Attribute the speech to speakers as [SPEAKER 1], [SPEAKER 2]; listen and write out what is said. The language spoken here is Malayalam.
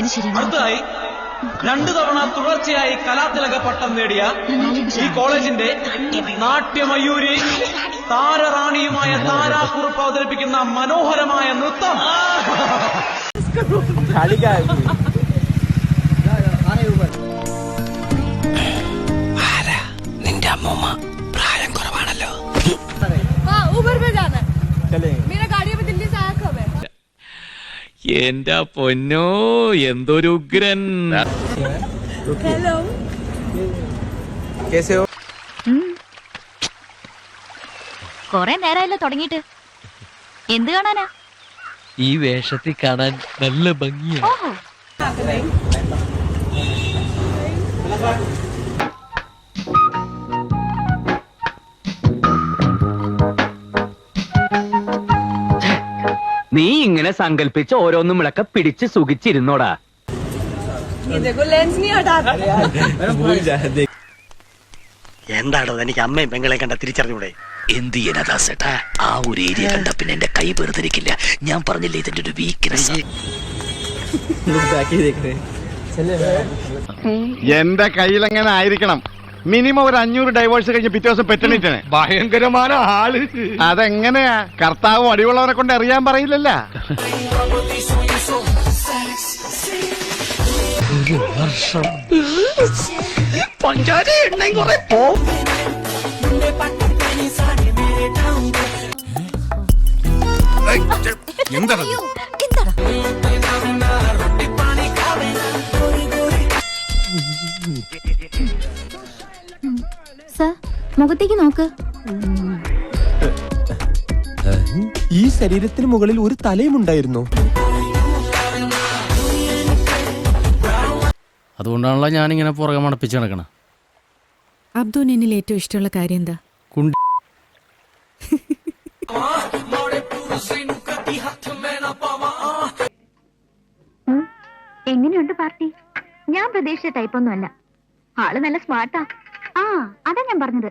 [SPEAKER 1] അടുത്തതായി രണ്ടു തവണ തുടർച്ചയായി കലാതിലക പട്ടം നേടിയ ഈ കോളേജിന്റെ നാട്യമയൂരി താരറാണിയുമായ താരാക്കുറിപ്പ് അവതരിപ്പിക്കുന്ന മനോഹരമായ നൃത്തം.
[SPEAKER 2] നിന്റെ അമ്മൂമ്മ? പ്രായം കുറവാണല്ലോ.
[SPEAKER 3] हाँ
[SPEAKER 4] എന്റെ പൊന്നോ എന്തൊരു ഉഗ്രൻ.
[SPEAKER 3] ഹലോ.
[SPEAKER 5] കൊറേ നേരമല്ലോ തുടങ്ങിട്ട് എന്ത് കാണാനാ?
[SPEAKER 4] ഈ വേഷത്തിൽ കാണാൻ നല്ല ഭംഗിയാ.
[SPEAKER 6] നീ ഇങ്ങനെ സങ്കല്പിച്ച് ഓരോന്നും വിളക്ക പിടിച്ച് സുഖിച്ചിരുന്നോടാ.
[SPEAKER 2] എന്താണോ എനിക്ക് അമ്മയും പെങ്ങളെ കണ്ട തിരിച്ചറിഞ്ഞൂടെ? എന്ത് ചെയ്യാനാ ആ ഒരു ഏരിയ കണ്ട പിന്നെ എന്റെ കൈ വെറുതിരിക്കില്ല. ഞാൻ പറഞ്ഞില്ലേ ഇതിന്റെ ഒരു വീക്ക്നെസ്
[SPEAKER 7] എന്റെ കയ്യിലെങ്ങനെ ആയിരിക്കണം? മിനിമം ഒരു അഞ്ഞൂറ് ഡൈവേഴ്സ് കഴിഞ്ഞ് പിറ്റേ ദിവസം പെറ്റണിട്ടാണ് ഭയങ്കരമാണ് ആൾ. അതെങ്ങനെയാ? കർത്താവ് അടിയുള്ളവരെ കൊണ്ട് അറിയാൻ പറയില്ലല്ല.
[SPEAKER 5] സർ. മുഖത്തേക്ക് നോക്ക്.
[SPEAKER 8] ഈ ശരീരത്തിന് മുകളിൽ ഒരു തലയും ഉണ്ടായിരുന്നു.
[SPEAKER 4] അതുകൊണ്ടാണല്ലോ ഞാനിങ്ങനെ പുറകെ മണപ്പിച്ച് നടക്കണം.
[SPEAKER 3] അബ്ദുൻ എന്നിൽ ഏറ്റവും ഇഷ്ടമുള്ള കാര്യം എന്താ?
[SPEAKER 4] കുണ്ടി.
[SPEAKER 5] എങ്ങനെയുണ്ട് പാർട്ടി? ഞാൻ പ്രതീക്ഷിച്ച ടൈപ്പൊന്നും അല്ല ആൾ നല്ല സ്മാർട്ടാ ആ അതാ ഞാൻ പറഞ്ഞത്.